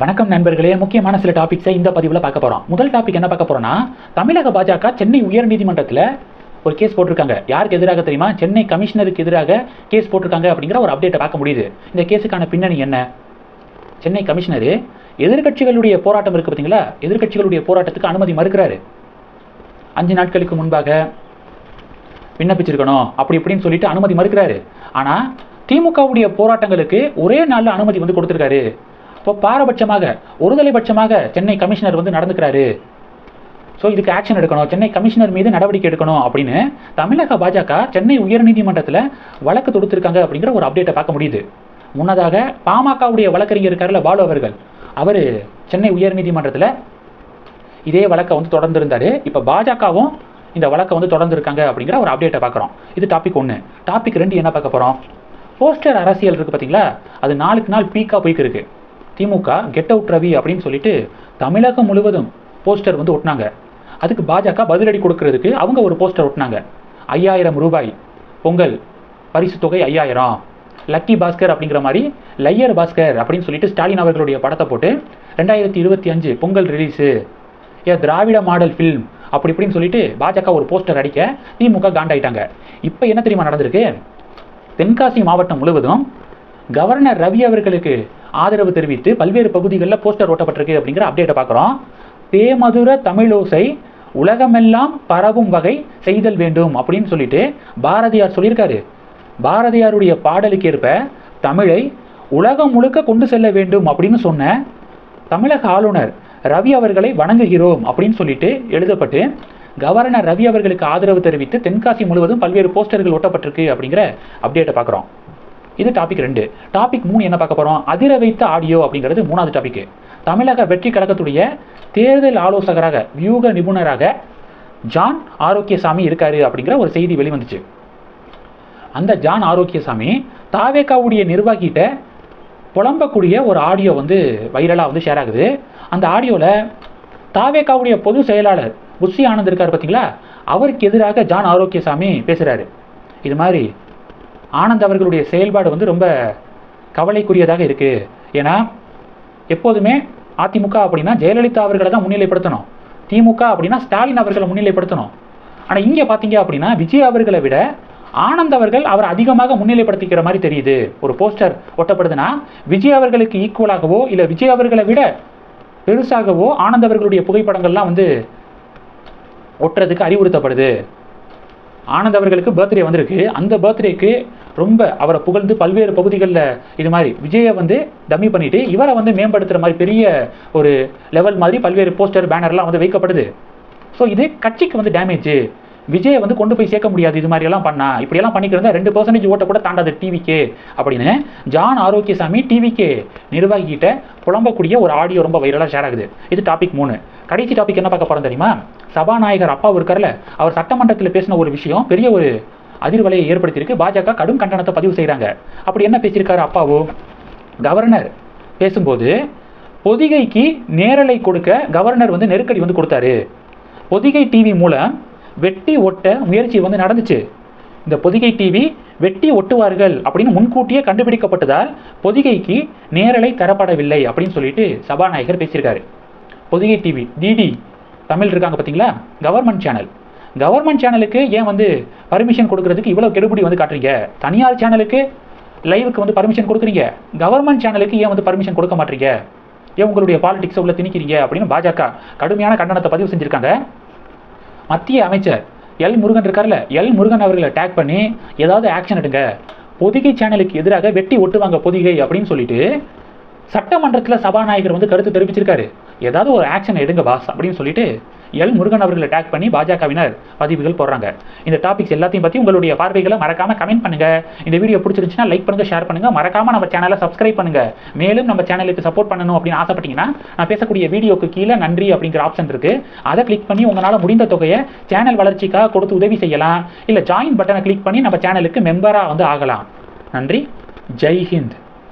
வணக்கம் நண்பர்களே. முக்கியமான சில டாபிக்ஸை இந்த பதிவில் பார்க்க போகிறோம் முதல் டாபிக் என்ன பார்க்க போகிறோம்னா தமிழக பாஜக சென்னை உயர்நீதிமன்றத்தில் ஒரு கேஸ் போட்டிருக்காங்க. யாருக்கு எதிராக தெரியுமா? சென்னை கமிஷனருக்கு எதிராக கேஸ் போட்டிருக்காங்க அப்படிங்கிற ஒரு அப்டேட்டை பார்க்க முடியுது. இந்த கேஸுக்கான பின்னணி என்ன? சென்னை கமிஷனர் எதிர்க்கட்சிகளுடைய போராட்டம் இருக்குது பார்த்தீங்களா எதிர்க்கட்சிகளுடைய போராட்டத்துக்கு அனுமதி மறுக்கிறாரு. அஞ்சு நாட்களுக்கு முன்பாக விண்ணப்பிச்சிருக்கணும். அப்படி இப்படின்னு சொல்லிட்டு அனுமதி மறுக்கிறாரு. ஆனால் திமுகவுடைய போராட்டங்களுக்கு ஒரே நாளில் அனுமதி வந்து கொடுத்துருக்காரு. இப்போ பாரபட்சமாக ஒருதலைபட்சமாக சென்னை கமிஷனர் வந்து நடந்துக்கிறாரு. ஸோ இதுக்கு ஆக்ஷன் எடுக்கணும். சென்னை கமிஷனர் மீது நடவடிக்கை எடுக்கணும் அப்படின்னு தமிழக பாஜக சென்னை உயர்நீதிமன்றத்தில் வழக்கு தொடுத்திருக்காங்க அப்படிங்கிற ஒரு அப்டேட்டை பார்க்க முடியுது. முன்னதாக பாமகவுடைய வழக்கறிஞர் இருக்கார்ல பாலு அவர்கள் அவர் சென்னை உயர்நீதிமன்றத்தில் இதே வழக்கை வந்து தொடர்ந்து இருந்தார் இப்போ பாஜகவும் இந்த வழக்கை வந்து தொடர்ந்துருக்காங்க அப்படிங்கிற ஒரு அப்டேட்டை பார்க்குறோம். இது டாபிக் ஒன்று டாபிக் ரெண்டு என்ன பார்க்க போகிறோம் போஸ்டர் அரசியல் இருக்குது பார்த்தீங்களா அது நாளுக்கு நாள் பீக்காக போய்க்கு இருக்குது திமுக கெட் அவுட் ரவி அப்படின்னு சொல்லிட்டு தமிழகம் முழுவதும் போஸ்டர் வந்து ஒட்டினாங்க. அதுக்கு பாஜக பதிலடி கொடுக்கறதுக்கு அவங்க ஒரு போஸ்டர் ஒட்டினாங்க. ஐயாயிரம் ரூபாய் பொங்கல் பரிசு தொகை ஐயாயிரம் லக்கி பாஸ்கர் அப்படிங்கிற மாதிரி லையர் பாஸ்கர் அப்படின்னு சொல்லிட்டு ஸ்டாலின் அவர்களுடைய படத்தை போட்டு ரெண்டாயிரத்தி இருபத்தி அஞ்சு பொங்கல் ரிலீஸு ஏ திராவிட மாடல் ஃபில்ம் அப்படி இப்படின்னு சொல்லிட்டு பாஜக ஒரு போஸ்டர் அடிக்க திமுக காண்டாயிட்டாங்க. இப்போ என்ன தெரியுமா நடந்திருக்கு? தென்காசி மாவட்டம் முழுவதும் கவர்னர் ரவி அவர்களுக்கு ஆதரவு தெரிவித்து பல்வேறு பகுதிகளில் போஸ்டர் ஓட்டப்பட்டிருக்கு அப்படிங்கிற அப்டேட்டை பார்க்குறோம். தேமதுர தமிழோசை உலகமெல்லாம் பரவும் வகை செய்தல் வேண்டும் அப்படின்னு சொல்லிட்டு பாரதியார் சொல்லியிருக்காரு. பாரதியாருடைய பாடலுக்கேற்ப தமிழை உலகம் முழுக்க கொண்டு செல்ல வேண்டும் அப்படின்னு சொன்ன தமிழக ஆளுநர் ரவி அவர்களை வணங்குகிறோம் அப்படின்னு சொல்லிட்டு எழுதப்பட்டு கவர்னர் ரவி அவர்களுக்கு ஆதரவு தெரிவித்து தென்காசி முழுவதும் பல்வேறு போஸ்டர்கள் ஒட்டப்பட்டிருக்கு அப்படிங்கிற அப்டேட்டை பார்க்குறோம். இது டாபிக் ரெண்டு. டாபிக் மூணு என்ன பார்க்க போகிறோம் அதிர வைத்த ஆடியோ அப்படிங்கிறது மூணாவது டாபிக் தமிழக வெற்றி கழகத்துடைய தேர்தல் ஆலோசகராக வியூக நிபுணராக ஜான் ஆரோக்கியசாமி இருக்காரு அப்படிங்கிற ஒரு செய்தி வெளிவந்துச்சு. அந்த ஜான் ஆரோக்கியசாமி தாவேக்காவுடைய நிர்வாகிகிட்ட புலம்பக்கூடிய ஒரு ஆடியோ வந்து வைரலாக வந்து ஷேர் ஆகுது. அந்த ஆடியோவில் தாவேக்காவுடைய பொது செயலாளர் புஷி ஆனந்த் இருக்கார் பார்த்தீங்களா அவருக்கு எதிராக ஜான் ஆரோக்கியசாமி பேசுகிறாரு இது மாதிரி ஆனந்த் அவர்களுடைய செயல்பாடு வந்து ரொம்ப கவலைக்குரியதாக இருக்குது ஏன்னா எப்போதுமே அதிமுக அப்படின்னா ஜெயலலிதா அவர்களை தான் முன்னிலைப்படுத்தணும். திமுக அப்படின்னா ஸ்டாலின் அவர்களை முன்னிலைப்படுத்தணும். ஆனால் இங்கே பார்த்தீங்க அப்படின்னா விஜய் அவர்களை விட ஆனந்த் அவர்கள் அவர் அதிகமாக முன்னிலைப்படுத்திக்கிற மாதிரி தெரியுது. ஒரு போஸ்டர் ஒட்டப்படுதுன்னா விஜய் அவர்களுக்கு ஈக்குவலாகவோ இல்லை விஜய் அவர்களை விட பெருசாகவோ ஆனந்த் அவர்களுடைய புகைப்படங்கள்லாம் வந்து ஒட்டுறதுக்கு அறிவுறுத்தப்படுது. ஆனந்த் அவர்களுக்கு பர்த்டே வந்திருக்கு. அந்த பர்த்டேக்கு ரொம்ப அவரை புகழ்ந்து பல்வேறு பகுதிகளில் இது மாதிரி விஜயை வந்து டம்மி பண்ணிட்டு இவரை வந்து மேம்படுத்துகிற மாதிரி பெரிய ஒரு லெவல் மாதிரி பல்வேறு போஸ்டர் பேனர்லாம் வந்து வைக்கப்படுது. ஸோ இது கட்சிக்கு வந்து டேமேஜ் விஜயை வந்து கொண்டு போய் சேர்க்க முடியாது. இது மாதிரியெல்லாம் பண்ணா. இப்படியெல்லாம் பண்ணிக்கிறதா ரெண்டு பர்சன்டேஜ் ஓட்ட கூட தாண்டாது டிவிக்கே அப்படின்னு ஜான் ஆரோக்கியசாமி டிவிக்கே நிர்வாகிகிட்ட புலம்பக்கூடிய ஒரு ஆடியோ ரொம்ப வைரலாக ஷேர் ஆகுது. இது டாபிக் மூணு. கடைசி டாபிக் என்ன பார்க்க போகிறோம் தெரியுமா? சபாநாயகர் அப்பாவு இருக்கார்ல அவர் சட்டமன்றத்தில் பேசின ஒரு விஷயம் பெரிய ஒரு அதிர்வலையை ஏற்படுத்தியிருக்கு. பாஜக கடும் கண்டனத்தை பதிவு செய்கிறாங்க அப்படி என்ன பேசியிருக்காரு அப்பாவு? கவர்னர் பேசும்போது பொதிகைக்கு நேரலை கொடுக்க கவர்னர் வந்து நெருக்கடி வந்து கொடுத்தாரு. பொதிகை டிவி மூலம் வெட்டி ஒட்ட முயற்சி வந்து நடந்துச்சு. இந்த பொதிகை டிவி வெட்டி ஒட்டுவார்கள் அப்படின்னு முன்கூட்டியே கண்டுபிடிக்கப்பட்டதால் பொதிகைக்கு நேரலை தரப்படவில்லை அப்படின்னு சொல்லிட்டு சபாநாயகர் பேசியிருக்காரு. பொதிகை டிவி டிடி தமிழ் இருக்காங்க பார்த்தீங்களா கவர்மெண்ட் சேனல் கவர்மெண்ட் சேனலுக்கு ஏன் வந்து பர்மிஷன் கொடுக்கறதுக்கு இவ்வளோ கெடுபிடி வந்து காட்டுறீங்க? தனியார் சேனலுக்கு லைவுக்கு வந்து பர்மிஷன் கொடுக்குறீங்க. கவர்மெண்ட் சேனலுக்கு ஏன் வந்து பர்மிஷன் கொடுக்க மாட்டீங்க? ஏன் உங்களுடைய பாலிடிக்ஸை உள்ள திணிக்கிறீங்க? அப்படின்னு பாஜக கடுமையான கண்டனத்தை பதிவு செஞ்சுருக்காங்க. மத்திய அமைச்சர் எல் முருகன் இருக்கார்ல எல் முருகன் அவர்களை டேக் பண்ணி ஏதாவது ஆக்ஷன் எடுங்க. பொதிகை சேனலுக்கு எதிராக வெட்டி ஒட்டுவாங்க பொதிகை அப்படின்னு சொல்லிட்டு சட்டமன்றத்தில் சபாநாயகர் வந்து கருத்து தெரிவிச்சிருக்காரு. ஏதாவது ஒரு ஆக்ஷன் எடுங்க பாஸ் அப்படின்னு சொல்லிட்டு எல் முருகன் அவர்களை டேக் பண்ணி பாஜகவினர் பதிவுகள் போடுறாங்க. இந்த டாபிக்ஸ் எல்லாத்தையும் பற்றி உங்களுடைய பார்வைகளை மறக்காம கமெண்ட் பண்ணுங்க. இந்த வீடியோ பிடிச்சிருந்துச்சுன்னா லைக் பண்ணுங்க ஷேர் பண்ணுங்க. மறக்காம நம்ம சேனலை சப்ஸ்கிரைப் பண்ணுங்க. மேலும் நம்ம சேனலுக்கு சப்போர்ட் பண்ணணும் அப்படின்னு ஆசைப்பட்டீங்கன்னா நான் பேசக்கூடிய வீடியோக்கு கீழே நன்றி அப்படிங்கிற ஆப்ஷன் இருக்கு. அதை கிளிக் பண்ணி உங்களால் முடிந்த தொகையை சேனல் வளர்ச்சிக்காக கொடுத்து உதவி செய்யலாம். இல்லை ஜாயின் பட்டனை கிளிக் பண்ணி நம்ம சேனலுக்கு மெம்பராக வந்து ஆகலாம். நன்றி. ஜெய் ஹிந்த்.